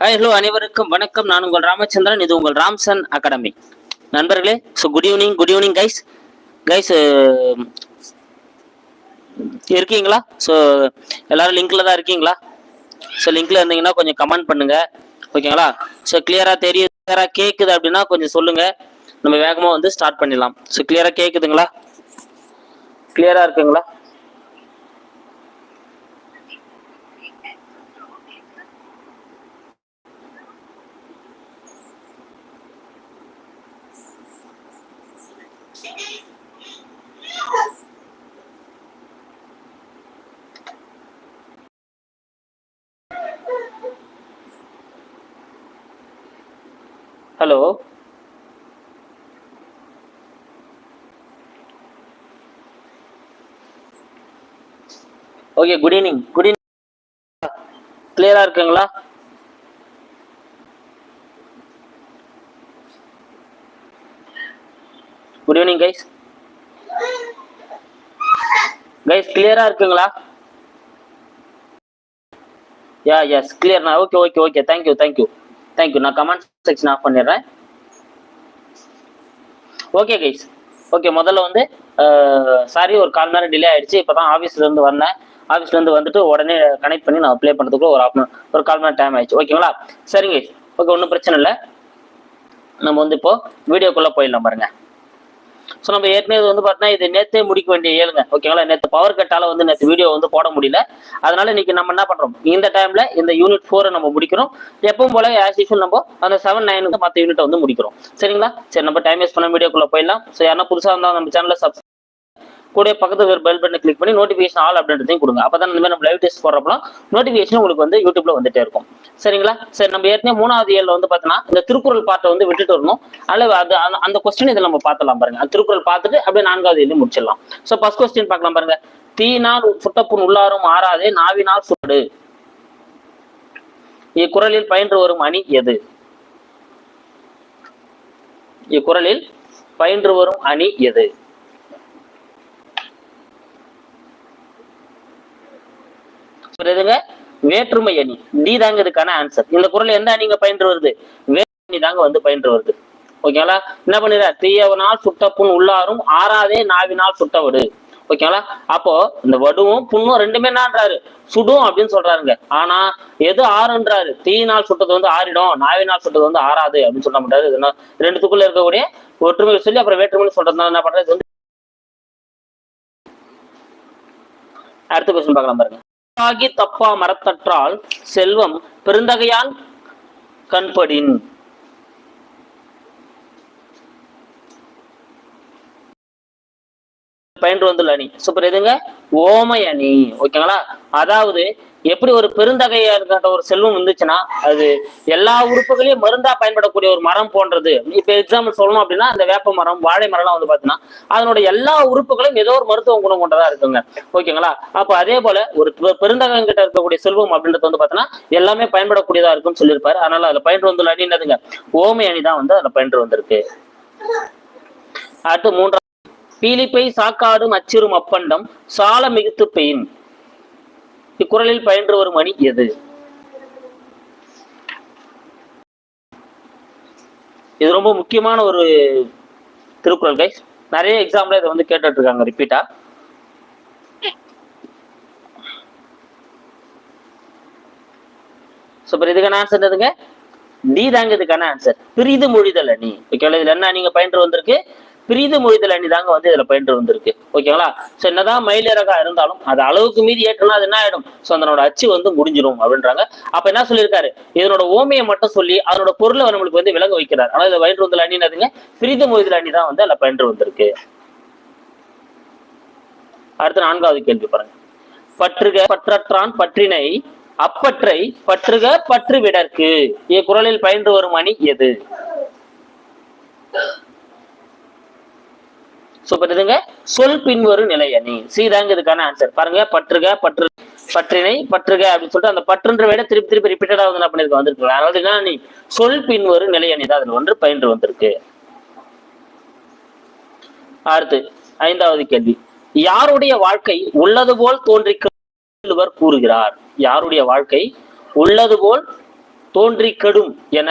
Hi hello அனைவருக்கும் வணக்கம். நான் உங்கள் ராமச்சந்திரன். இது உங்கள் ராம்சன் அகாடமி. நண்பர்களே so good evening good evening guys guys இருக்கீங்களா? ஸோ எல்லாரும் லிங்க்ல தான் இருக்கீங்களா? ஸோ லிங்க்ல இருந்தீங்கன்னா கொஞ்சம் கமெண்ட் பண்ணுங்க. ஓகேங்களா? ஸோ கிளியரா தெரியுது கிளியரா கேக்குது அப்படின்னா கொஞ்சம் சொல்லுங்க. நம்ம வேகமாக வந்து ஸ்டார்ட் பண்ணிடலாம். ஸோ கிளியரா கேக்குதுங்களா? கிளியரா இருக்குங்களா? Hello okay good evening good evening கிளியரா இருக்குங்களா? குட் ஈவினிங் கைஸ் கைஸ் கிளியரா இருக்குங்களா? யா yes கிளியர்ண்ணா okay okay okay thank you thank you thank you நான் கமெண்ட்ஸ் செக்ஷன் ஆஃப் பண்ணிடுறேன். ஓகே கைஸ் ஓகே முதல்ல வந்து சாரி ஒரு கால் நேரம் டிலே ஆயிடுச்சு. இப்போ தான் ஆஃபீஸ்லேருந்து வந்தேன். ஆஃபீஸ்லேருந்து வந்துட்டு உடனே கனெக்ட் பண்ணி நான் அப்ளை பண்ணுறதுக்குள்ள ஒரு ஆஃப் ஒரு கால் மணி நேரம் டைம் ஆயிடுச்சு ஓகேங்களா சரிங்க ஓகே ஒன்றும் பிரச்சனை இல்லை. நம்ம வந்து இப்போ வீடியோக்குள்ளே போயிடலாம் பாருங்க. ஸோ நம்ம ஏற்கனவே இது வந்து பார்த்தீங்கன்னா இது நேத்தே முடிக்க வேண்டிய ஏழுங்க. ஓகேங்களா நேற்று பவர் கட்டால வந்து நேற்று வீடியோ வந்து போட முடியல. அதனால இன்னைக்கு நம்ம என்ன பண்றோம்? இந்த டைம்ல இந்த யூனிட் ஃபோரை நம்ம முடிக்கிறோம். எப்பவும் போல ஆஸ் யூஷுவல் நம்ம அந்த செவன் நைனுக்கு மற்ற யூனிட்டை வந்து முடிக்கிறோம். சரிங்களா? சரி நம்ம டைம் வேஸ்ட் பண்ண வீடியோக்குள்ள போயிடலாம். ஸோ யாரா புதுசாக இருந்தால் நம்ம சேனலில் சப் கூட பக்கத்து ஒரு பெல் பட்டனை கிளிக் பண்ணி நோட்டிஃபிகேஷன் ஆல் அப்படின்றதையும் கொடுங்க. அப்பதான் இந்த மாதிரி நம்ம லைவ் டெஸ்ட் போடுறப்பலாம் நோட்டிஃபிகேஷன் உங்களுக்கு வந்து யூடியூப்ல வந்துட்டே இருக்கும். சரிங்களா? சரி நம்ம ஏற்கனவே மூணாவது ஏழில் வந்து பார்த்தீங்கன்னா இந்த திருக்குறள் பாட்டை வந்து விட்டுட்டு வரணும். அல்லது அது அந்த- அந்த கொஸ்டின் இதை நம்ம பார்த்துலாம் பாருங்க. அந்த திருக்குறள் பார்த்துட்டு அப்படியே நான்காவது ஏழு முடிச்சிடலாம். ஸோ ஃபர்ஸ்ட் கொஸ்டின் பார்க்கலாம் பாருங்க. தீனால் சுட்டப்புண் உள்ளாரும் ஆறாதே நாவினால் சுடு. இக்குறளில் பயின்று வரும் அணி எது? இக்குறளில் பயின்று வரும் அணி எது? புரியுதுங்க வேற்றுமை அணி. டி தாங்க இதுக்கான ஆன்சர் இந்த குரல் எந்த அணிங்க பயின்று வருது? வேற்றுமை தாங்க வந்து பயின்று வருது. ஓகேங்களா என்ன பண்ணுற? தீயவனால் சுட்டப்புண் உள்ளாரும் ஆறாதே நாவினால் சுட்டவடு. ஓகேங்களா அப்போ இந்த வடுவும் புண்ணும் ரெண்டுமே என்னன்றாரு சுடும் அப்படின்னு சொல்றாருங்க. ஆனா எது ஆறுன்றாரு? தீயினால் சுட்டது வந்து ஆறிடும் நாவினால் சுட்டது வந்து ஆறாது அப்படின்னு சொல்ல மாட்டாரு. இது ரெண்டுத்துக்குள்ள இருக்கக்கூடிய ஒற்றுமை சொல்லி அப்புறம் வேற்றுமை சொல்றதுனால என்ன பண்றது? வந்து அடுத்த கொஸ்டின் பார்க்கலாம் பாருங்க. ஆகி தப்பா மரத்தற்றால் செல்வம் பெருந்தகையான் கண்படின். பயின்று வந்துள்ள அணி. சூப்பர் எதுங்க? ஓமை அணி. ஓகேங்களா? அதாவது எப்படி ஒரு பெருந்தகையா இருக்கின்ற ஒரு செல்வம் இருந்துச்சுன்னா அது எல்லா உறுப்புகளையும் மருந்தா பயன்படக்கூடிய ஒரு மரம் போன்றது. இப்ப எக்ஸாம்பிள் சொல்லணும் அப்படின்னா அந்த வேப்ப மரம் வாழை மரம்லாம் வந்து பாத்தீங்கன்னா அதனுடைய எல்லா உறுப்புகளும் ஏதோ ஒரு மருத்துவ குணம் கொண்டதா இருக்குங்க. ஓகேங்களா? அப்ப அதே போல ஒரு பெருந்தகம் கிட்ட இருக்கக்கூடிய செல்வம் அப்படின்றது வந்து பாத்தீங்கன்னா எல்லாமே பயன்படக்கூடியதா இருக்கும்னு சொல்லியிருப்பாரு. அதனால அதுல பயின்று வந்துள்ள அணி என்னதுங்க? ஓமை அணி தான் வந்து அதுல பயின்று வந்திருக்கு. அடுத்து மூன்றாவது பீலிப்பை சாக்காடும் அச்சிரும் அப்பண்டம் சால மிகுத்து பெயின். இக்குறளில் பயின்று வரும் அணி எது? இது ரொம்ப முக்கியமான ஒரு திருக்குறள் கைஸ் நிறைய எக்ஸாம்ல இதை வந்து கேட்டுட்டு இருக்காங்க ரிப்பீட்டா சூப்பர் இதுக்கான ஆன்சர் என்னதுங்க? டி தாங்க இதுக்கான ஆன்சர் பிரிது மொழிதல் அணி. ஓகேவா இதுல என்ன நீங்க பயின்று வந்திருக்கு? பிரிது மொழிதல் அணி தாங்க வந்து இதுல பயின்று வந்திருக்கு. ஓகேங்களா? சோ என்னதான் மயிலிறகா இருந்தாலும் அது அளவுக்கு மீறி ஏற்றனா அது என்ன ஆயிடும்? சோ அதனோட அச்சு வந்து முடிஞ்சிடும் அப்படின்றாங்க. அப்ப என்ன சொல்லியிருக்காரு? இதனோட ஓமையை மட்டும் சொல்லி அதனோட பொருளை நம்மளுக்கு வந்து விளங்க வைக்கிறார். ஆனா இதுல பயின்று வந்தல் அணி என்னதுங்க? பிரிது மொழிதல் அணி தான் வந்து அதுல பயின்று வந்திருக்கு. அடுத்து நான்காவது கேள்வி பாருங்க. பற்றுக பற்றற்றான் பற்றினை அப்பற்றை பற்றுக பற்று விடற்கு இக்குறளில் பயின்று வரும் அணி எது? சூப்பர் இதுங்க சொல் பின்வரும் நிலை அணி சீதாங்க இதுக்கான ஆன்சர் பாருங்க பற்றுக பற்று பற்றினை பற்றுக அப்படின்னு சொல்லிட்டு அந்த பற்றுன்ற விட திருப்பி திருப்பி ரிப்பீட்டடா வந்து என்ன பண்ணிருக்க வந்திருக்கு அதாவது என்ன நீ சொல் பின்வரும் நிலை அணி தான் அதுல ஒன்று பயின்று வந்திருக்கு. அடுத்து ஐந்தாவது கேள்வி. யாருடைய வாழ்க்கை உள்ளது போல் தோன்றி வள்ளுவர் கூறுகிறார். யாருடைய வாழ்க்கை உள்ளது போல் தோன்றி கெடும் என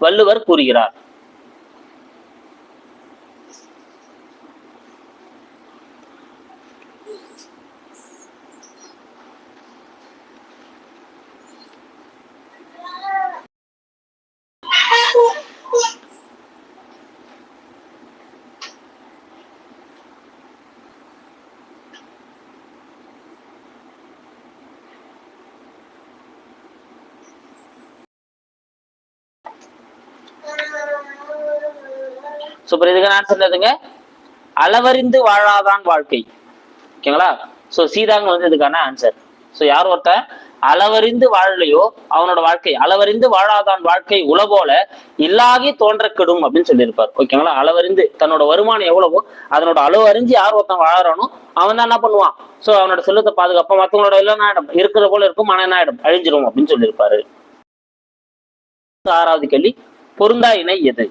வள்ளுவர் கூறுகிறார். அப்புறம் இதுக்கான ஆன்சர் என்னதுங்க அளவறிந்து வாழாதான் வாழ்க்கை. ஓகேங்களா? சோ சீதாங்க வந்து இதுக்கான ஆன்சர் சோ யார் ஒருத்தன்? அளவறிந்து வாழலையோ அவனோட வாழ்க்கை. அளவறிந்து வாழாதான் வாழ்க்கை உலகோல இல்லாகி தோன்ற கெடும் அப்படின்னு சொல்லியிருப்பார். ஓகேங்களா? அளவறிந்து தன்னோட வருமானம் எவ்வளவோ அதனோட அளவு அறிஞ்சு யார் ஒருத்தன் வாழறானோ அவன் தான் என்ன பண்ணுவான். சோ அவனோட செல்வத்தை பாதுகாப்பா மத்தவங்களோட எல்லாம் ஆயிடும்? இருக்கிற போல இருக்கும் மன என்ன ஆயிடும்? அழிஞ்சிரும் அப்படின்னு சொல்லியிருப்பாரு. ஆறாவது கேள்வி பொருந்தா இணை எது?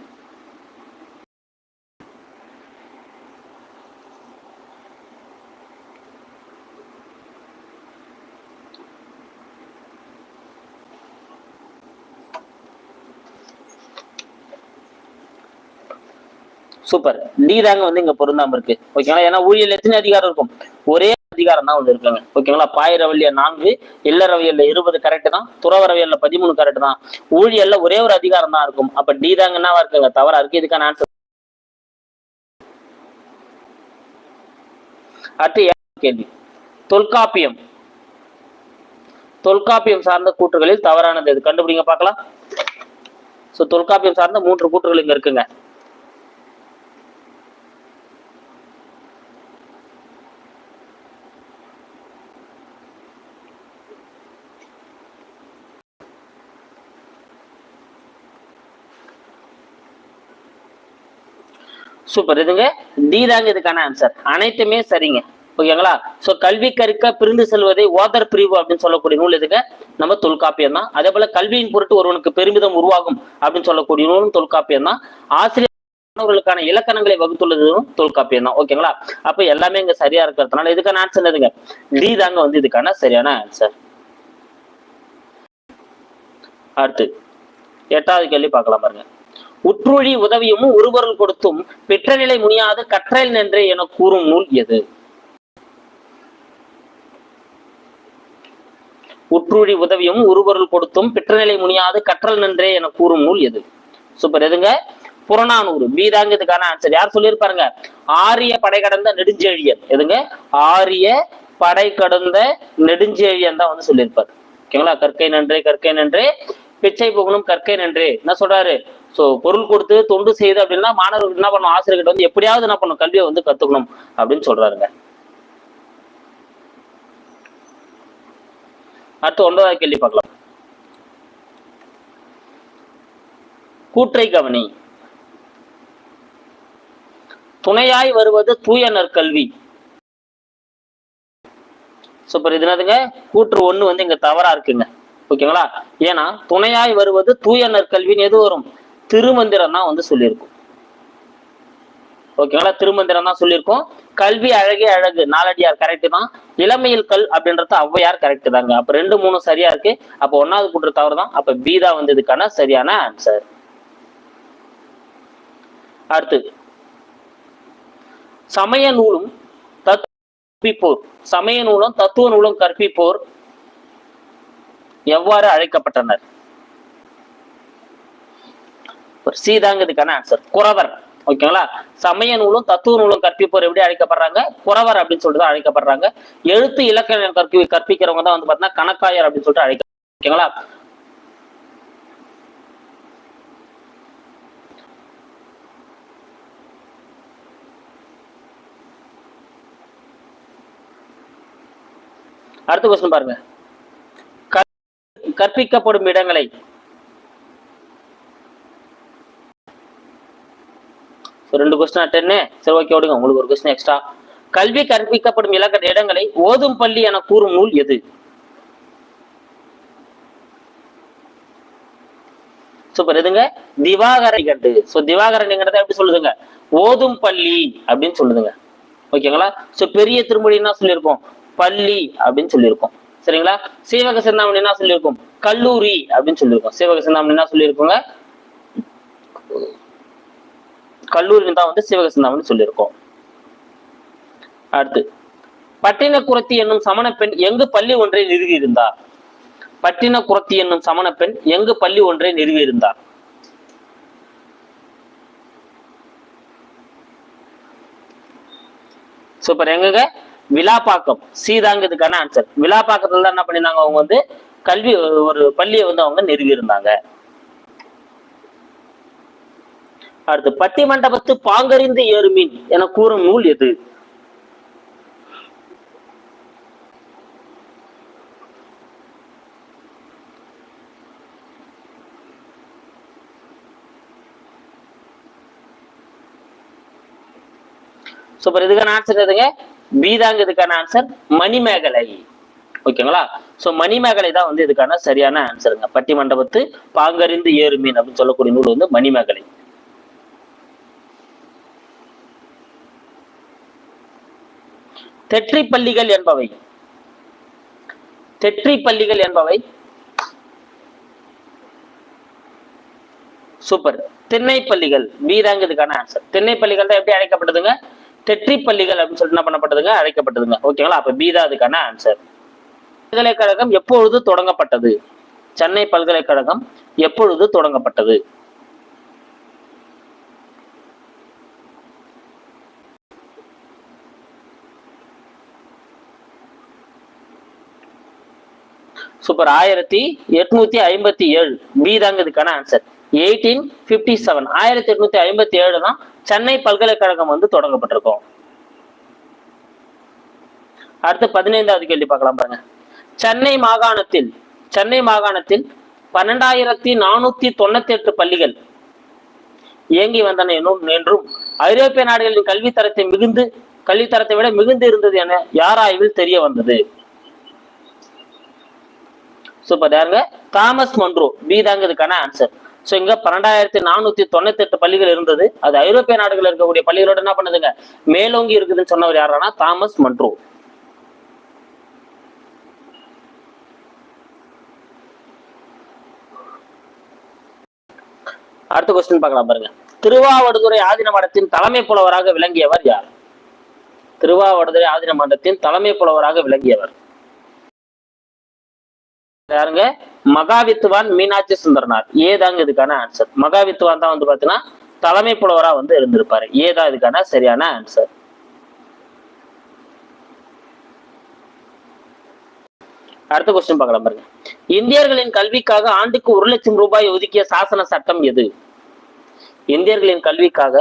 சூப்பர் டி தாங்க வந்து இங்க பொருந்தாம இருக்கு. ஓகேங்களா ஏன்னா ஊழியல் எத்தனை அதிகாரம் இருக்கும்? ஒரே அதிகாரம் தான் வந்து இருக்காங்க. ஓகேங்களா பாயிரவல்லிய நான்கு இல்லறவியல்ல இருபது கரெக்ட் தான். துறவரவியல்ல பதிமூணு கரெக்ட் தான். ஊழியல்ல ஒரே ஒரு அதிகாரம் தான் இருக்கும். அப்ப டி தாங்க என்னவா இருக்குங்க? தவறா இருக்கு. இதுக்கான ஆன்சர் அடுத்து கேள்வி. தொல்காப்பியம். தொல்காப்பியம் சார்ந்த கூற்றுகளில் தவறானது எது? கண்டுபிடிங்க பார்க்கலாம். சோ தொல்காப்பியம் சார்ந்த மூன்று கூற்றுகள் இங்க இருக்குங்க. சூப்பர் இதுங்க டி தாங்க இதுக்கான ஆன்சர் அனைத்துமே சரிங்க. ஓகேங்களா சோ கல்வி கற்க பிரிந்து செல்வதை ஓதர் பிரிவு அப்படின்னு சொல்லக்கூடிய நூல் எதுங்க? நம்ம தொல்காப்பியம் தான். அதே போல கல்வியின் பொருட்டு ஒருவனுக்கு பெருமிதம் உருவாகும் அப்படின்னு சொல்லக்கூடிய நூலும் தொல்காப்பியம் தான். ஆசிரியர் மாணவர்களுக்கான இலக்கணங்களை வகுத்துள்ளதும் தொல்காப்பியம் தான். ஓகேங்களா அப்ப எல்லாமே இங்க சரியா இருக்கிறதுனால இதுக்கான ஆன்சர் எதுங்க டி தாங்க வந்து இதுக்கான சரியான ஆன்சர் அடுத்து எட்டாவது கேள்வி பார்க்கலாம் பாருங்க. உற்றுழி உதவியும் ஒருவருள் கொடுத்தும் பெற்ற நிலை முனியாது கற்றல் நின்றே என கூறும் நூல் எது? உற்றுழி உதவியும் உருபொருள் கொடுத்தும் பெற்றநிலை முனியாது கற்றல் நின்றே என கூறும் நூல் எது? சூப்பர். எதுங்க? புறநானூறு. பீதாங்க இதுக்கான ஆன்சர் யார் சொல்லியிருப்பாருங்க? ஆரிய படை கடந்த நெடுஞ்செழியன். எதுங்க? ஆரிய படை கடந்த நெடுஞ்செழியன் தான் வந்து சொல்லியிருப்பார். ஓகேங்களா? கற்கை நன்றே கற்கை நன்றே பிச்சை புகழும் கற்கை நன்றே. என்ன சொல்றாரு? சோ பொருள் கொடுத்து தொண்டு செய்து அப்படின்னா மாணவர்கள் என்ன பண்ணும்? ஆசிரியர்கிட்ட வந்து எப்படியாவது என்ன பண்ணும்? கல்வியை வந்து கத்துக்கணும் அப்படின்னு சொல்றாருங்க. அடுத்து ஒன்பதாவது கேள்வி பார்க்கலாம். கூற்றை கவனி. துணையாய் வருவது தூய நற்கல்வி. சூப்பர் இது என்னதுங்க? கூற்று ஒண்ணு வந்து இங்க தவறா இருக்குங்க. ஓகேங்களா? ஏன்னா துணையாய் வருவது தூய நற்கல்வின்னு எது வரும்? திருமந்திரம் தான் வந்து சொல்லியிருக்கும். ஓகேங்களா? திருமந்திரம் தான் சொல்லியிருக்கோம். கல்வி அழகே அழகு. நாலடியார் கரெக்ட் தான். இளமையில் கல் அப்படின்றது ஔவையார் கரெக்ட் தாங்க. அப்ப ரெண்டு மூணு சரியா இருக்கு. அப்ப ஒன்னாவது கூற்று தவறு தான். அப்ப பி தான் வந்து இதுக்கான சரியான ஆன்சர் அடுத்து. சமய நூலும் கற்பிப்போர் சமய நூலும் தத்துவ நூலும் கற்பிப்போர் எவ்வாறு அழைக்கப்பட்டனர்? சீதாங்க இதுக்கான ஆன்சர் குறவர். ஓகேங்களா சமய நூலும் தத்துவ நூலும் கற்பிப்போர் எப்படி அழைக்கப்படுறாங்க? குறவர் அப்படின்னு சொல்லிட்டு தான் அழைக்கப்படுறாங்க. எழுத்து இலக்கணம் கற்பி கற்பிக்கிறவங்க தான் வந்து பாத்தீங்கன்னா கணக்காயர் அப்படின்னு சொல்லிட்டு அழைக்க ஓகேங்களா அடுத்த கொஸ்டின் பாருங்க. கற்- கற்பிக்கப்படும் இடங்களை ரெண்டு கொஸ்டின் அட்டன்னு சரி ஓகே விடுங்க. உங்களுக்கு ஒரு கொஸ்டின் எக்ஸ்ட்ரா கல்வி கற்பிக்கப்படும் இலக்க இடங்களை ஓதும் பள்ளி என கூறும் நூல் எது? சூப்பர் எதுங்க? திவாகரை ஸோ சோ திவாகரன்ங்கிறத எப்படி சொல்லுதுங்க? ஓதும் பள்ளி அப்படின்னு சொல்லுதுங்க. ஓகேங்களா சோ பெரிய திருமொழி என்ன சொல்லியிருக்கோம்? பள்ளி அப்படின்னு சொல்லியிருக்கோம். சரிங்களா? சீவக சிந்தாமணி என்ன சொல்லியிருக்கோம்? கல்லூரி அப்படின்னு சொல்லியிருக்கோம். சிவக சிந்தாமணி என்ன சொல்லியிருக்கோங்க? கல்லூரி தான் வந்து சிவக சிந்தாமணி சொல்லியிருக்கோம். அடுத்து பட்டினக்குரத்தி என்னும் சமண பெண் எங்கு பள்ளி ஒன்றை நிறுவி இருந்தா பட்டின பட்டினக்குரத்தி என்னும் சமண பெண் எங்கு பள்ளி ஒன்றை நிறுவி இருந்தார்? சூப்பர் எங்க விழாப்பாக்கம் சீதாங்கிறதுக்கான ஆன்சர் விழாப்பாக்கத்துல தான் என்ன பண்ணிருந்தாங்க? அவங்க வந்து கல்வி ஒரு பள்ளியை வந்து அவங்க நிறுவி இருந்தாங்க. அடுத்து பட்டி மண்டபத்து பாங்கறிந்து ஏறுமீன் என கூறும் நூல் எது? சூப்பர். இதுக்கான ஆன்சர் எதுங்க? பீதாங்க இதுக்கான ஆன்சர் மணிமேகலை. ஓகேங்களா? சோ மணிமேகலை தான் வந்து இதுக்கான சரியான ஆன்சருங்க பட்டி மண்டபத்து பாங்கறிந்து ஏறுமீன் அப்படின்னு சொல்லக்கூடிய நூல் வந்து மணிமேகலை. தெற்றி பள்ளிகள் என்பவை. தெற்றி பள்ளிகள் என்பவை. சூப்பர் திண்ணை பள்ளிகள் வீராங்க இதுக்கான ஆன்சர் திண்ணை பள்ளிகள் தான் எப்படி அழைக்கப்பட்டதுங்க தெற்றி பள்ளிகள் அப்படின்னு சொல்லிட்டு என்ன பண்ணப்பட்டதுங்க? அழைக்கப்பட்டதுங்க. ஓகேங்களா அப்ப பீதா அதுக்கான ஆன்சர் பல்கலைக்கழகம் எப்பொழுது தொடங்கப்பட்டது? சென்னை பல்கலைக்கழகம் எப்பொழுது தொடங்கப்பட்டது? சூப்பர். ஆயிரத்தி எட்நூத்தி ஐம்பத்தி ஏழு. பி தாங்க இதுக்கான ஆன்சர் எயிட்டீன் பிப்டி செவன் ஆயிரத்தி எட்நூத்தி ஐம்பத்தி ஏழு தான் சென்னை பல்கலைக்கழகம் வந்து தொடங்கப்பட்டிருக்கும். அடுத்து பதினைந்தாவது கேள்வி பார்க்கலாம் பாருங்க. சென்னை மாகாணத்தில் சென்னை மாகாணத்தில் பன்னெண்டாயிரத்தி நானூத்தி தொண்ணூத்தி எட்டு பள்ளிகள் இயங்கி வந்தன எனும் என்றும் ஐரோப்பிய நாடுகளின் கல்வித்தரத்தை மிகுந்து கல்வித்தரத்தை விட மிகுந்து இருந்தது என யார் ஆய்வில் தெரிய வந்தது? சூப்பர் யாருங்க தாமஸ் மொன்ட்ரோ பி தாங்க இதுக்கான ஆன்சர் ஸோ இங்க பன்னெண்டாயிரத்தி நானூத்தி தொண்ணூத்தி எட்டு பள்ளிகள் இருந்தது. அது ஐரோப்பிய நாடுகள் இருக்கக்கூடிய பள்ளிகளோட என்ன பண்ணுதுங்க? மேலோங்கி இருக்குதுன்னு சொன்னவர் யாரானா? தாமஸ் மன்ட்ரோ அடுத்த கொஸ்டின் பார்க்கலாம் பாருங்க. திருவாவடுதுறை ஆதீன மடத்தின் தலைமை புலவராக விளங்கியவர் யார்? திருவாவடுதுறை ஆதீன மடத்தின் தலைமை புலவராக விளங்கியவர். யாருங்க மகாவித்துவான் மீனாட்சி சுந்தரனார். ஏதாங்க இதுக்கான ஆன்சர் மகாவித்துவான் தான் வந்து பாத்தீங்கன்னா தலைமை புலவரா வந்து இருந்திருப்பாரு. ஏதான் இதுக்கான சரியான ஆன்சர் அடுத்த கொஸ்டின் பார்க்கலாம் பாருங்க. இந்தியர்களின் கல்விக்காக ஆண்டுக்கு ஒரு லட்சம் ரூபாய் ஒதுக்கிய சாசன சட்டம் எது? இந்தியர்களின் கல்விக்காக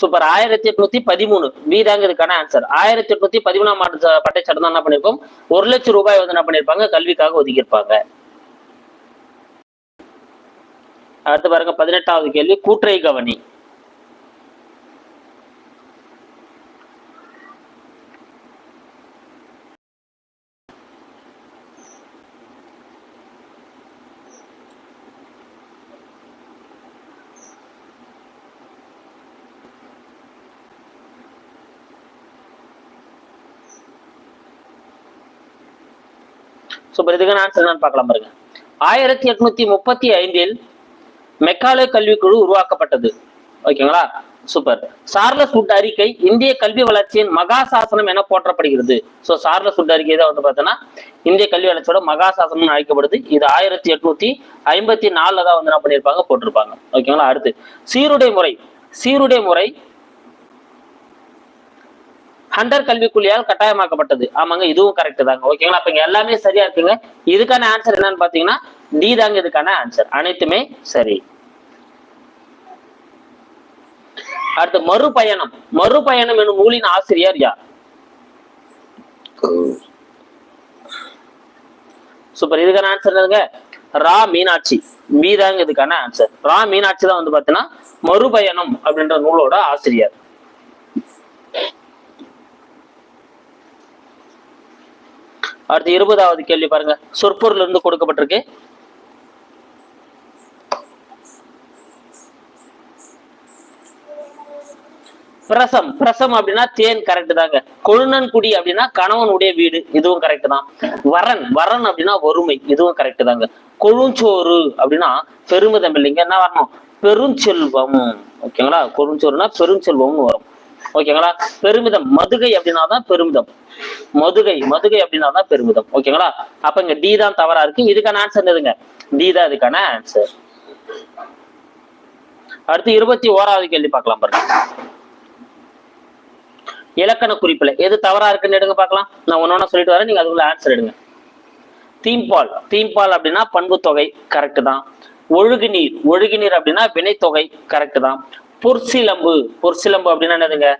சூப்பர். ஆயிரத்தி எட்நூத்தி பதிமூணு. வீதாங்க இதுக்கான ஆன்சர் ஆயிரத்தி எட்நூத்தி பதிமூணாம் ஆண்டு பட்டை சட்டம் தான் என்ன பண்ணிருக்கோம்? ஒரு லட்சம் ரூபாய் வந்து என்ன பண்ணிருப்பாங்க? கல்விக்காக ஒதுக்கியிருப்பாங்க. அடுத்து பாருங்க பதினெட்டாவது கேள்வி. கூற்றை கவனி. சூப்பர் இதுக்கான ஆன்சர் என்னன்னு பார்க்கலாம் பாருங்க. ஆயிரத்தி எட்நூத்தி முப்பத்தி ஐந்தில் மெக்காலே கல்விக்குழு உருவாக்கப்பட்டது. ஓகேங்களா? சூப்பர். சார்லஸ் உட் அறிக்கை இந்திய கல்வி வளர்ச்சியின் மகா சாசனம் என போற்றப்படுகிறது. சோ சார்லஸ் உட் அறிக்கை தான் வந்து பார்த்தோன்னா இந்திய கல்வி வளர்ச்சியோட மகா சாசனம் அழைக்கப்படுது. இது ஆயிரத்தி எட்நூத்தி ஐம்பத்தி நாலுல தான் வந்து என்ன பண்ணியிருப்பாங்க? போட்டிருப்பாங்க. ஓகேங்களா? அடுத்து சீருடை முறை சீருடை முறை அண்டர் கல்விக்குள்ளியால் கட்டாயமாக்கப்பட்டது. ஆமாங்க இதுவும் கரெக்ட் தாங்க. ஓகேங்களா அப்ப இங்க எல்லாமே சரியா இருக்குங்க. இதுக்கான ஆன்சர் என்னன்னு பாத்தீங்கன்னா டி தாங்க இதுக்கான ஆன்சர் அனைத்துமே சரி. அடுத்து மறுபயணம். மறுபயணம் என்னும் நூலின் ஆசிரியர் யார்? சூப்பர் இதுக்கான ஆன்சர் என்னதுங்க? ரா மீனாட்சி. மீதாங்க இதுக்கான ஆன்சர் ரா மீனாட்சி தான் வந்து பாத்தீங்கன்னா மறுபயணம் அப்படின்ற நூலோட ஆசிரியர். அடுத்து இருபதாவது கேள்வி பாருங்க. சொற்பொருள் இருந்து கொடுக்கப்பட்டிருக்கு. பிரசம். பிரசம் அப்படின்னா தேன் கரெக்ட் தாங்க. கொழுநன்குடி அப்படின்னா கணவனுடைய வீடு இதுவும் கரெக்ட் தான். வரன். வரன் அப்படின்னா வறுமை இதுவும் கரெக்ட் தாங்க. கொழுஞ்சோறு அப்படின்னா பெருமிதம் இல்லைங்க. என்ன வரணும்? பெருஞ்செல்வம். ஓகேங்களா? கொழுஞ்சோறுனா பெருஞ்செல்வம்னு வரும். ஓகேங்களா? பெருமிதம். மதுகை அப்படின்னா தான் பெருமிதம். மதுகை மதுகை அப்படின்னா தான் பெருமிதம். ஓகேங்களா? அப்ப இங்க டி தான் தவறா இருக்கு. இதுக்கான ஆன்சர் எதுங்க டி தான் இதுக்கான ஆன்சர் அடுத்து இருபத்தி ஓராவது கேள்வி பார்க்கலாம் பாருங்க. இலக்கண குறிப்புல எது தவறா இருக்குன்னு எடுங்க பார்க்கலாம். நான் ஒன்னொன்னு சொல்லிட்டு வரேன். நீங்க அதுக்குள்ள ஆன்சர் எடுங்க. தீம்பால். தீம்பால் அப்படின்னா பண்பு தொகை கரெக்ட் தான். ஒழுகு நீர் ஒழுகு நீர் அப்படின்னா வினைத்தொகை கரெக்ட் தான். பொற்சிலம்பு. பொற்சிலம்பு அப்படின்னா என்னதுங்க?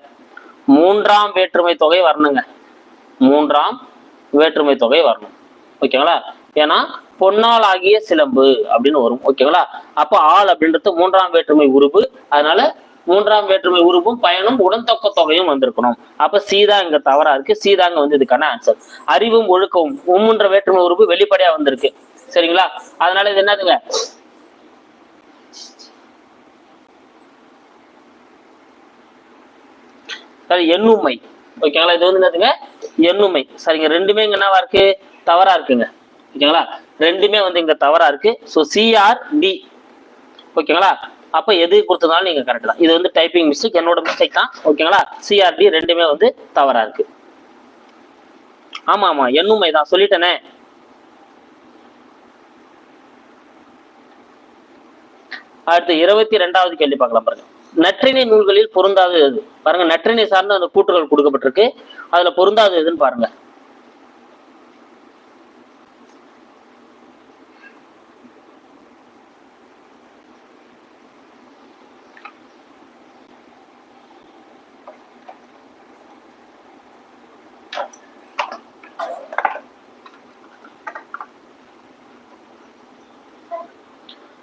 மூன்றாம் வேற்றுமை தொகை வரணுங்க. மூன்றாம் வேற்றுமை தொகை வரணும். ஓகேங்களா? ஏன்னா பொன்னால் ஆகிய சிலம்பு அப்படின்னு வரும். ஓகேங்களா? அப்ப ஆள் அப்படின்றது மூன்றாம் வேற்றுமை உருவு அதனால மூன்றாம் வேற்றுமை உருவும் பயனும் உடன்தொக்க தொகையும் வந்திருக்கணும். அப்ப சீதா இங்க தவறா இருக்கு. சீதாங்க வந்து இதுக்கான ஆன்சர் அறிவும் ஒழுக்கவும் உம்முன்ற வேற்றுமை உருவு வெளிப்படையா வந்திருக்கு. சரிங்களா? அதனால இது என்னதுங்க? எண்ணுமை. ஓகேங்களா இது வந்து என்னதுங்க? எண்ணுமை. சரிங்க ரெண்டுமே இங்க என்னவா இருக்கு? தவறா இருக்குங்க. ஓகேங்களா ரெண்டுமே வந்து இங்க தவறா இருக்கு. ஸோ சிஆர் டி ஓகேங்களா அப்ப எது கொடுத்ததாலும் நீங்க கரெக்ட் தான். இது வந்து டைப்பிங் மிஸ்டேக் என்னோட மிஸ்டேக் தான். ஓகேங்களா சிஆர்டி ரெண்டுமே வந்து தவறா இருக்கு. ஆமா ஆமா. எண்ணுமை தான். சொல்லிட்டேனே. அடுத்து இருபத்தி ரெண்டாவது கேள்வி பார்க்கலாம் பாருங்க. நற்றிணை நூல்களில் பொருந்தாதது பாருங்க நற்றிணை சார்ந்த அந்த கூற்றுகள் கொடுக்கப்பட்டிருக்கு. அதுல பொருந்தாதது எதுன்னு பாருங்க.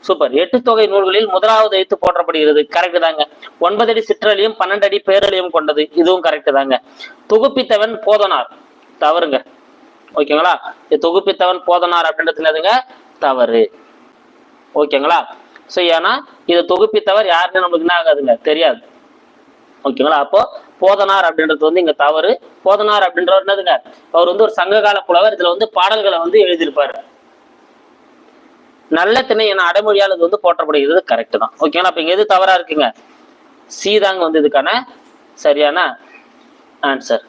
சூப்பர். எட்டு தொகை நூல்களில் முதலாவது எழுத்து போற்றப்படுகிறது. கரெக்ட் தாங்க. ஒன்பது அடி சிற்றலையும் பன்னெண்டு அடி பேரலையும் கொண்டது. இதுவும் கரெக்ட் தாங்க. தொகுப்பித்தவன் போதனார். தவறுங்க. ஓகேங்களா? இது தொகுப்பித்தவன் போதனார் அப்படின்றது என்னதுங்க தவறு. ஓகேங்களா? ஸோ ஏன்னா இதை தொகுப்பித்தவர் யாருன்னு நமக்கு என்ன ஆகாதுங்க? தெரியாது. ஓகேங்களா? அப்போ போதனார் அப்படின்றது வந்து இங்க தவறு. போதனார் அப்படின்றவர் என்னதுங்க? அவர் வந்து ஒரு சங்ககால புலவர். இதுல வந்து பாடல்களை வந்து எழுதியிருப்பாரு. நல்ல திணை என அடைமொழியால் இது வந்து போற்றப்படுகிறது கரெக்ட் தான். ஓகேங்களா அப்ப இங்க எது தவறா இருக்குங்க? சீதாங்க வந்து இதுக்கான சரியான ஆன்சர்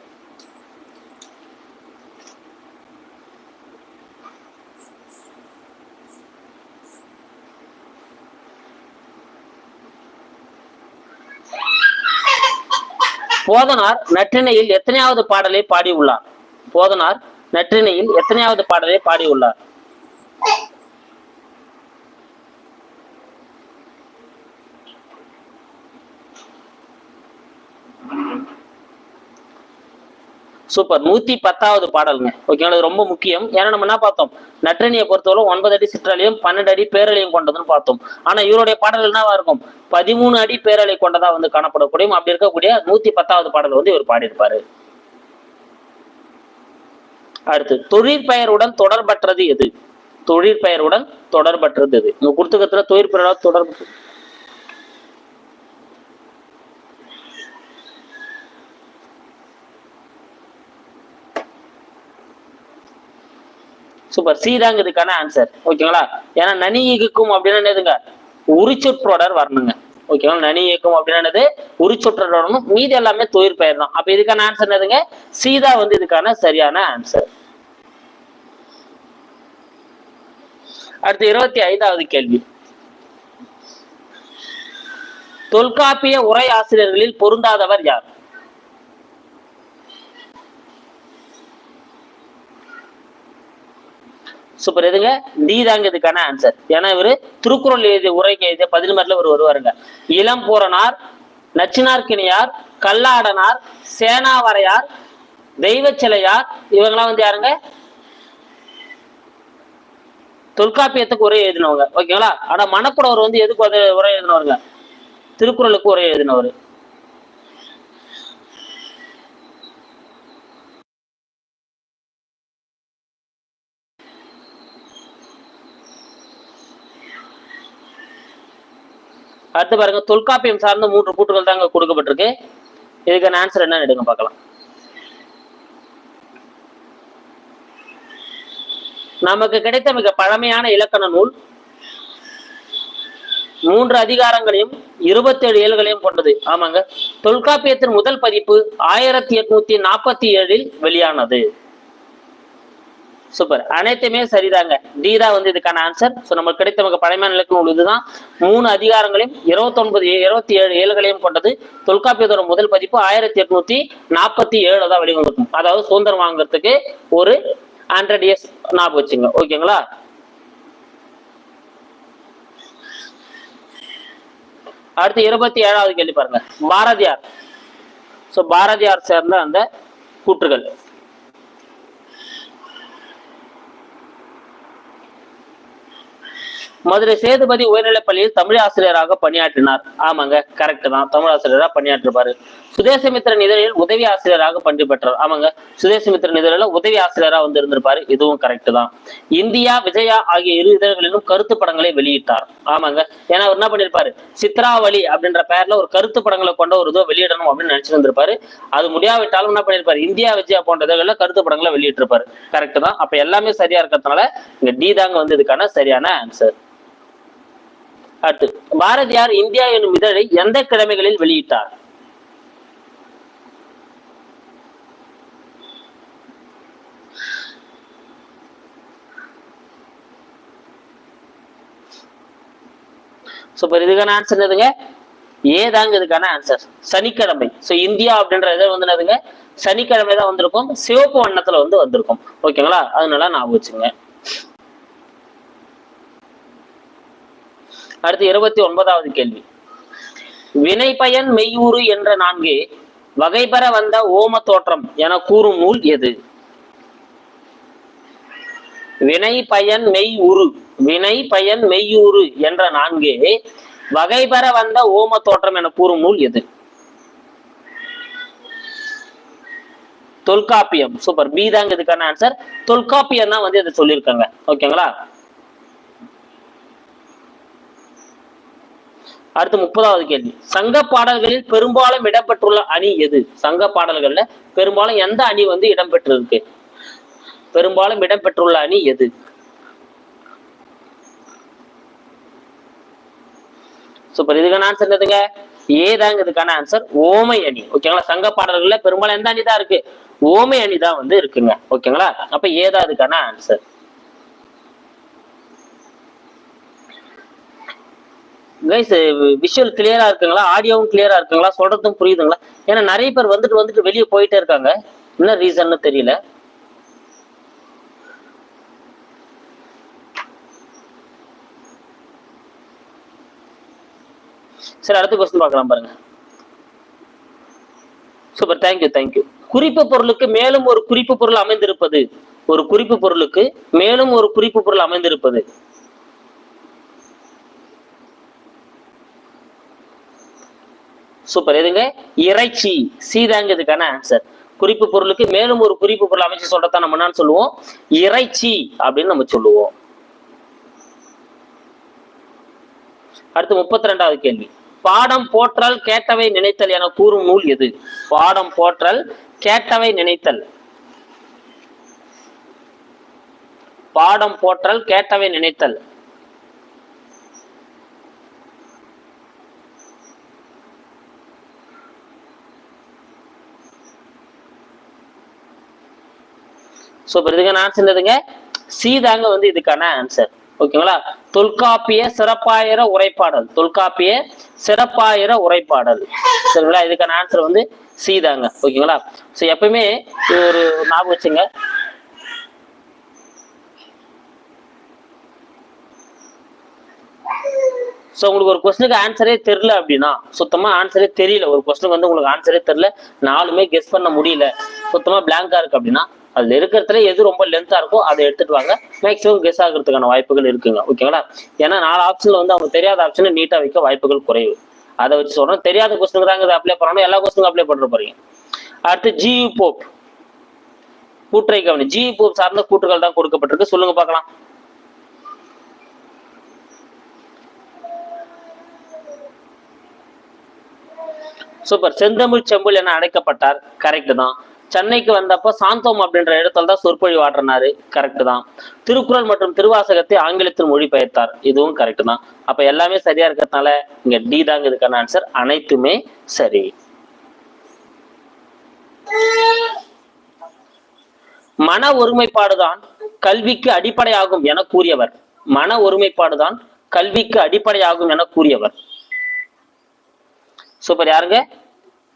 போதனார் நற்றினையில் எத்தனையாவது பாடலை பாடியுள்ளார்? போதனார் நற்றினையில் எத்தனையாவது பாடலை பாடியுள்ளார்? சூப்பர். நூத்தி பத்தாவது பாடலுங்க. ஓகேங்களா ரொம்ப முக்கியம். ஏன்னா நம்ம என்ன பார்த்தோம்? நற்றினியை பொறுத்தவரை ஒன்பது அடி சிற்றலையும் பன்னெண்டு அடி பேரலையும் கொண்டதுன்னு பார்த்தோம். ஆனா இவருடைய பாடல் என்னவா இருக்கும்? பதிமூணு அடி பேரலை கொண்டதா வந்து காணப்படக்கூடிய அப்படி இருக்கக்கூடிய நூத்தி பத்தாவது பாடல் வந்து இவர் பாடியிருப்பாரு. அடுத்து தொழிற்பெயருடன் தொடர்பற்றது எது? தொழிற்பெயருடன் தொடர்பற்றது எது? உங்க குடுத்துக்கத்துல தொழிற்பெயரோட தொடர்பு சூப்பர் சி தாங்க இதுக்கான ஆன்சர் ஓகேங்களா ஏன்னா நனி இயக்கும் அப்படின்னா என்னதுங்க? உரிச்சொற்றொடர் வரணுங்க. ஓகேங்களா நனி இயக்கும் அப்படின்னா என்னது? உரிச்சொற்றொடர் வரணும். மீதி எல்லாமே தொழிற் பெயர் தான். அப்ப இதுக்கான ஆன்சர் என்னதுங்க? சீதா வந்து இதுக்கான சரியான ஆன்சர் அடுத்து இருபத்தி ஐந்தாவது கேள்வி. தொல்காப்பிய உரை ஆசிரியர்களில் பொருந்தாதவர் யார்? சூப்பர். எதுங்க? டி தாங்க இதுக்கான ஆன்சர் ஏன்னா இவரு திருக்குறள் எழுதிய உரைக்கு எழுதிய பதினமரில் ஒரு வருவாருங்க. இளம் பூரனார் நச்சினார்கினியார் கல்லாடனார் சேனாவரையார் தெய்வச்சிலையார் இவங்கெல்லாம் வந்து யாருங்க? தொல்காப்பியத்துக்கு உரை எழுதினவங்க. ஓகேங்களா? ஆனா மணக்குடவர் வந்து எதுக்கு உரை எழுதினவருங்க? திருக்குறளுக்கு உரை எழுதினவர். அடுத்து பாருங்க தொல்காப்பியம் சார்ந்த மூன்று கூற்றுகள் தாங்க கொடுக்கப்பட்டிருக்கு. இதுக்கான ஆன்சர் என்னன்னு எடுங்க பார்க்கலாம். நமக்கு கிடைத்த மிக பழமையான இலக்கண நூல் மூன்று அதிகாரங்களையும் இருபத்தேழு ஏழுகளையும் கொண்டது. ஆமாங்க. தொல்காப்பியத்தின் முதல் பதிப்பு ஆயிரத்தி எட்நூத்தி நாற்பத்தி ஏழில் வெளியானது. சூப்பர் அனைத்துமே சரிதாங்க. டி தான் வந்து இதுக்கான ஆன்சர் ஸோ நமக்கு கிடைத்த நமக்கு பழமையான இலக்கணம் நூல் இதுதான் மூணு அதிகாரங்களையும் இருபத்தொன்பது இருபத்தி ஏழு ஏழுகளையும் கொண்டது. தொல்காப்பியத்தோட முதல் பதிப்பு ஆயிரத்தி எட்நூத்தி நாற்பத்தி ஏழு தான் வெளிவந்திருக்கும் அதாவது சுதந்திரம் வாங்குறதுக்கு ஒரு ஹண்ட்ரட் இயர்ஸ் ஞாபகம் வச்சுங்க. ஓகேங்களா அடுத்து இருபத்தி ஏழாவது கேள்வி பாருங்க. பாரதியார். ஸோ பாரதியார் சேர்ந்த அந்த கூற்றுகள். மதுரை சேதுபதி உயர்நிலைப்பள்ளியில் தமிழ் ஆசிரியராக பணியாற்றினார். ஆமாங்க கரெக்ட் தான். தமிழ் ஆசிரியராக பணியாற்றிருப்பாரு சுதேசமித்திரன் இதழில் உதவி ஆசிரியராக பணி பெற்றார். ஆமாங்க சுதேசமித்திரன் இதழில் உதவி ஆசிரியராக வந்து இருந்திருப்பாரு இதுவும் கரெக்ட் தான். இந்தியா விஜயா ஆகிய இரு இதழ்களிலும் கருத்து படங்களை வெளியிட்டார். ஆமாங்க ஏன்னா அவர் என்ன பண்ணிருப்பாரு? சித்ராவளி அப்படின்ற பெயர்ல ஒரு கருத்து படங்களை கொண்ட ஒரு இதோ வெளியிடணும் அப்படின்னு நினைச்சிட்டு இருந்திருப்பாரு அது முடியாவிட்டாலும் என்ன பண்ணிருப்பாரு? இந்தியா விஜயா போன்ற இதழ்களில் கருத்து படங்களை வெளியிட்டிருப்பாரு. கரெக்ட் தான். அப்ப எல்லாமே சரியா இருக்கிறதுனால இங்க டி தாங்க வந்து இதுக்கான சரியான ஆன்சர் அடுத்து பாரதியார் இந்தியா எனும் இதழை எந்த கிழமைகளில் வெளியிட்டார்? சூப்பர் இதுக்கான ஆன்சர் என்னதுங்க? ஏதாங்க இதுக்கான ஆன்சர் சனிக்கிழமை. ஸோ இந்தியா அப்படின்ற இது வந்து என்னதுங்க? சனிக்கிழமை தான் வந்திருக்கும். சிவப்பு வண்ணத்துல வந்து வந்திருக்கும். ஓகேங்களா அதனால நான் வச்சுங்க அடுத்து இருபத்தி ஒன்பதாவது கேள்வி. வினை பயன் மெய்யூறு என்ற நான்கு வகைபெற வந்த ஓம தோற்றம் என கூறும் நூல் எது? வினை பயன் மெய் உரு வினை பயன் மெய்யூறு என்ற நான்கே வகைபெற வந்த ஓம தோற்றம் என கூறும் நூல் எது? தொல்காப்பியம். சூப்பர். பி தாங்க இதுக்கான ஆன்சர் தொல்காப்பியம் தான் வந்து இதை சொல்லியிருக்காங்க. ஓகேங்களா? அடுத்து முப்பதாவது கேள்வி. சங்க பாடல்களில் பெரும்பாலும் இடம்பெற்றுள்ள அணி எது? சங்க பாடல்கள்ல பெரும்பாலும் எந்த அணி வந்து இடம்பெற்றிருக்கு? பெரும்பாலும் இடம்பெற்றுள்ள அணி எது? சூப்பர் இதுக்கான ஆன்சர் என்னதுங்க? ஏதாங்க இதுக்கான ஆன்சர் ஓமை அணி. ஓகேங்களா சங்க பாடல்கள்ல பெரும்பாலும் எந்த அணி தான் இருக்கு? ஓமை அணி தான் வந்து இருக்குங்க. ஓகேங்களா அப்ப ஏதா இதுக்கான ஆன்சர் கைஸ் விஷுவல் கிளியரா இருக்குங்களா? ஆடியோவும் கிளியரா இருக்குங்களா? சொல்றதும் புரியுதுங்களா? ஏன்னா நிறைய பேர் வந்துட்டு வந்துட்டு வெளியே போயிட்டே இருக்காங்க. என்ன ரீசன்னு தெரியல. சரி அடுத்த கொஸ்டின் பார்க்கலாம் பாருங்க. சூப்பர் தேங்க்யூ தேங்க்யூ குறிப்பு பொருளுக்கு மேலும் ஒரு குறிப்பு பொருள் அமைந்திருப்பது. ஒரு குறிப்பு பொருளுக்கு மேலும் ஒரு குறிப்பு பொருள் அமைந்திருப்பது. சூப்பர். எதுங்க? இறைச்சி. சீதாங்க இதுக்கான ஆன்சர் குறிப்பு பொருளுக்கு மேலும் ஒரு குறிப்பு பொருள் அமைச்சு சொல்றதா நம்ம என்னன்னு சொல்லுவோம்? இறைச்சி அப்படின்னு நம்ம சொல்லுவோம். அடுத்து முப்பத்தி ரெண்டாவது கேள்வி. பாடம் போற்றல் கேட்டவை நினைத்தல் என கூறும் நூல் எது? பாடம் போற்றல் கேட்டவை நினைத்தல். பாடம் போற்றல் கேட்டவை நினைத்தல். ஸோ இப்போ இதுக்கான ஆன்சர் என்னதுங்க சீதாங்க வந்து இதுக்கான ஆன்சர் ஓகேங்களா? தொல்காப்பிய சிறப்பாயிர உரைப்பாடல். தொல்காப்பிய சிறப்பாயிர உரைப்பாடல். சரிங்களா? இதுக்கான ஆன்சர் வந்து சீதாங்க. ஓகேங்களா? ஸோ எப்பவுமே இது ஒரு ஞாபகம் வச்சுங்க. ஸோ உங்களுக்கு ஒரு கொஸ்டினுக்கு ஆன்சரே தெரில அப்படின்னா சுத்தமாக ஆன்சரே தெரியல. ஒரு கொஸ்டினுக்கு வந்து உங்களுக்கு ஆன்சரே தெரில நாலுமே கெஸ் பண்ண முடியல. சுத்தமாக பிளாங்காக இருக்கு அப்படின்னா அதுல இருக்கிறதுல எது ரொம்ப லென்த்தா இருக்கோ அதை எடுத்துட்டு வாங்க. மேக்ஸிமம் கெஸ் ஆகிறதுக்கான வாய்ப்புகள் இருக்குங்க. ஓகேங்களா ஏன்னா நாலு ஆப்ஷன்ல வந்து அவங்க தெரியாத ஆப்ஷனை நீட்டா வைக்க வாய்ப்புகள் குறைவு. அதை வச்சு சொல்றேன். தெரியாத கொஸ்டினுக்கு தாங்க இதை அப்ளை பண்ணணும். எல்லா கொஸ்டினுக்கும் அப்ளை பண்ற போறீங்க. அடுத்து ஜியு போப் கூட்டுரை கவனி. ஜி போப் சார்ந்த கூட்டுகள் தான் கொடுக்கப்பட்டிருக்கு. சொல்லுங்க பார்க்கலாம். சூப்பர் செந்தமிழ் செம்புல் என அழைக்கப்பட்டார் கரெக்ட் தான். சென்னைக்கு வந்தப்போ சாந்தோம் அப்படின்ற இடத்துல தான் சொற்பொழி ஆற்றினாரு கரெக்ட் தான். திருக்குறள் மற்றும் திருவாசகத்தை ஆங்கிலத்தில் மொழிபெயர்த்தார். இதுவும் கரெக்ட் தான். அப்ப எல்லாமே சரியா இருக்கிறதுனால இங்க டி தாங்க இதுக்கான ஆன்சர் அனைத்துமே சரி. மன ஒருமைப்பாடுதான் கல்விக்கு அடிப்படையாகும் என கூறியவர். மன ஒருமைப்பாடுதான் கல்விக்கு அடிப்படையாகும் என கூறியவர். சூப்பர் யாருங்க?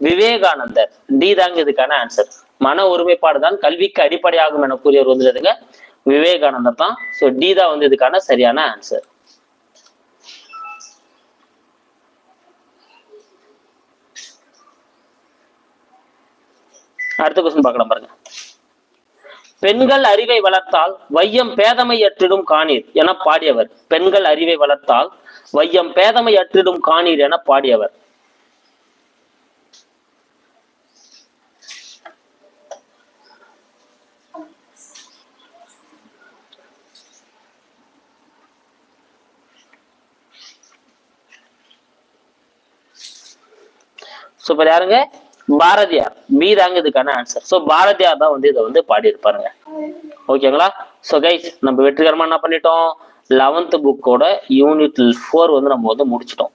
விவேகானந்தர். டி தாங்க இதுக்கான ஆன்சர் மன ஒருமைப்பாடு தான் கல்விக்கு அடிப்படையாகும் என கூறியவர் வந்து எதுங்க விவேகானந்தர் தான். ஸோ டி தான் வந்து இதுக்கான சரியான ஆன்சர் அடுத்த கொஸ்டின் பார்க்கலாம் பாருங்க. பெண்கள் அறிவை வளர்த்தால் வையம் பேதமை அற்றிடும் காணீர் என பாடியவர். பெண்கள் அறிவை வளர்த்தால் வையம் பேதமை அற்றிடும் காணீர் என பாடியவர். சூப்பர் யாருங்க? பாரதியார். பி தாங்க இதுக்கான ஆன்சர் ஸோ பாரதியார் தான் வந்து இதை வந்து பாடியிருப்பாருங்க. ஓகேங்களா ஸோ கைஸ் நம்ம வெற்றிகரமா என்ன பண்ணிட்டோம்? லெவன்த் புக்கோட யூனிட் ஃபோர் வந்து நம்ம வந்து முடிச்சிட்டோம்.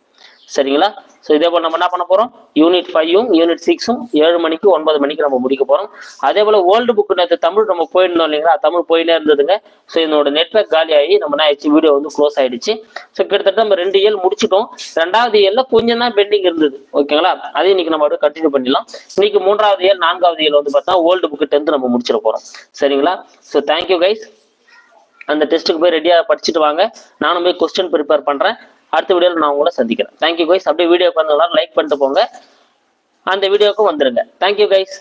சரிங்களா? ஸோ இதே போல் நம்ம என்ன பண்ண போறோம்? யூனிட் ஃபைவும் யூனிட் சிக்ஸும் ஏழு மணிக்கு ஒன்பது மணிக்கு நம்ம முடிக்க போறோம். அதே போல ஓல்டு புக்கு நேற்று தமிழ் நம்ம போயிருந்தோம் இல்லைங்களா? தமிழ் போயினே இருந்ததுங்க. ஸோ என்னோட நெட்ஒர்க் காலி ஆகி நம்ம என்ன ஆயிடுச்சு? வீடியோ வந்து க்ளோஸ் ஆயிடுச்சு. ஸோ கிட்டத்தட்ட நம்ம ரெண்டு இயல் முடிச்சிட்டோம். ரெண்டாவது இயலில் கொஞ்சம் தான் பெண்டிங் இருந்தது. ஓகேங்களா அதே இன்னைக்கு நம்ம அப்படியே கண்டினியூ பண்ணிடலாம். இன்னைக்கு மூன்றாவது இயல் நான்காவது இயல் வந்து பார்த்தா ஓல்டு புக்கு டென்த் நம்ம முடிச்சிட போகிறோம் சரிங்களா? ஸோ தேங்க்யூ கைஸ் அந்த டெஸ்ட்டுக்கு போய் ரெடியாக படிச்சுட்டு வாங்க. நானும் போய் கொஸ்டின் ப்ரிப்பேர் பண்ணுறேன் அடுத்த வீடியோவில் நான் உங்களை சந்திக்கிறேன். தேங்க்யூ கைஸ் அப்படியே வீடியோ பண்ணலாம் லைக் பண்ணிட்டு போங்க. அந்த வீடியோவுக்கும் வந்துருங்க. Thank you guys